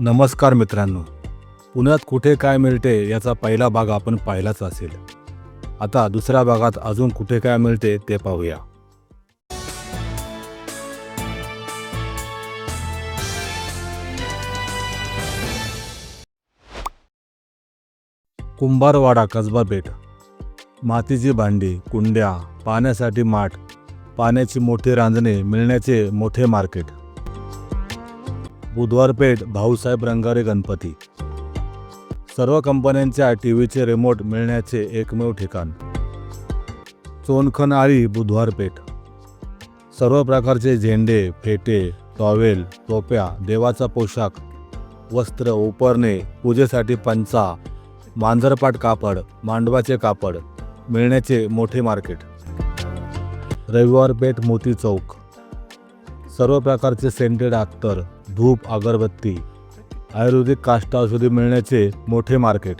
नमस्कार मित्रांनो. पुण्यात कुठे काय मिळते याचा पहिला भाग आपण पाहिलाच असेल. आता दुसऱ्या भागात अजून कुठे काय मिळते ते पाहूया. कुंभारवाडा कसबा बेट. मातीची भांडी कुंड्या पाण्यासाठी माठ पाण्याची मोठी रांजणे मिळण्याचे मोठे मार्केट. बुधवारपेठ भाऊसाहेब रंगारे गणपती. सर्व कंपन्यांच्या टी व्हीचे रिमोट मिळण्याचे एकमेव ठिकाण. चोनखन आळी बुधवारपेठ. सर्व प्रकारचे झेंडे फेटे टॉवेल टोप्या देवाचा पोशाख वस्त्र उपरणे पूजेसाठी पंचा मांजरपाट कापड मांडवाचे कापड मिळण्याचे मोठे मार्केट. रविवार पेठ मोती चौक. सर्व प्रकारचे सेंटेड अत्तर धूप अगरबत्ती आयुर्वेदिक काष्ट औषधी मिळण्याचे मोठे मार्केट.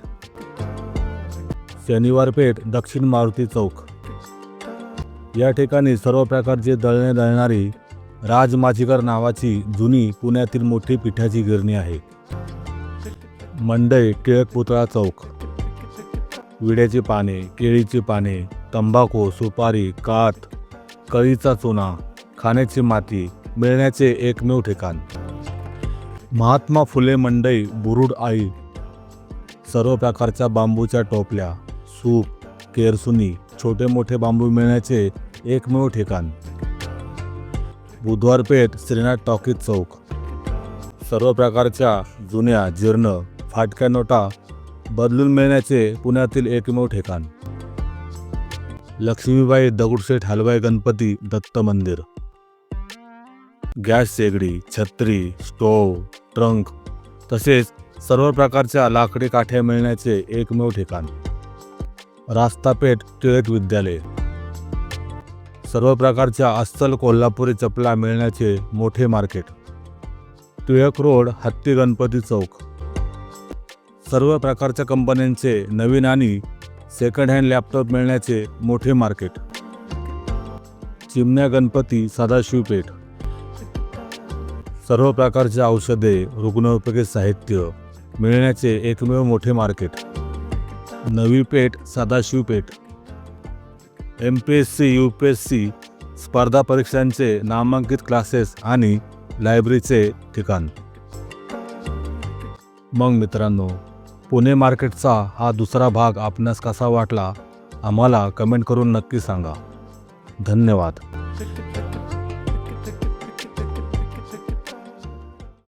शनिवार पेठ दक्षिण मारुती चौक. या ठिकाणी सर्व प्रकारचे दळणे दळणारी राजमाचीकर नावाची जुनी पुण्यातील मोठी पिठाची गिरणी आहे. मंडई टिळक पुतळा चौक. विड्याची पाने केळीची पाने तंबाखू सुपारी काथ कळीचा चुना खाण्याची माती मिळण्याचे एकमेव ठिकाण. महात्मा फुले मंडई बुरुड आई सर्व प्रकारच्या बांबूच्या टोपल्या सूप केरसुनी छोटे मोठे बांबू मिळण्याचे एकमेव ठिकाण. बुधवार पेठ श्रीनाथ टॉकीज चौक. सर्व प्रकारच्या जुन्या जीर्ण फाटक्या नोटा बदलून मिळण्याचे पुण्यातील एकमेव ठिकाण. लक्ष्मीबाई दगडूशेठ हलवाई गणपती दत्त मंदिर. गॅस शेगडी छत्री स्टोव ट्रंक तसेच सर्व प्रकारच्या लाकडी काठ्या मिळण्याचे एकमेव ठिकाण. रास्तापेठ टिळक विद्यालय. सर्व प्रकारच्या अस्सल कोल्हापुरी चपला मिळण्याचे मोठे मार्केट. टिळक रोड हत्ती गणपती चौक. सर्व प्रकारच्या कंपन्यांचे नवीन आणि सेकंड हँड लॅपटॉप मिळण्याचे मोठे मार्केट. चिमण्या गणपती सदाशिवपेठ. सर्व प्रकारचे औषधे रुग्णोपयोगी साहित्य मिळण्याचे एकमेव मोठे market. Navi Peth Sadashiv Peth. M P S C U P S C स्पर्धा परीक्षांचे नामांकित क्लासेस आणि लायब्ररीचे ठिकाण. मग मित्रांनो पुणे मार्केटचा हा दुसरा भाग आपणास कसा वाटला आम्हाला कमेंट करून नक्की सांगा. धन्यवाद.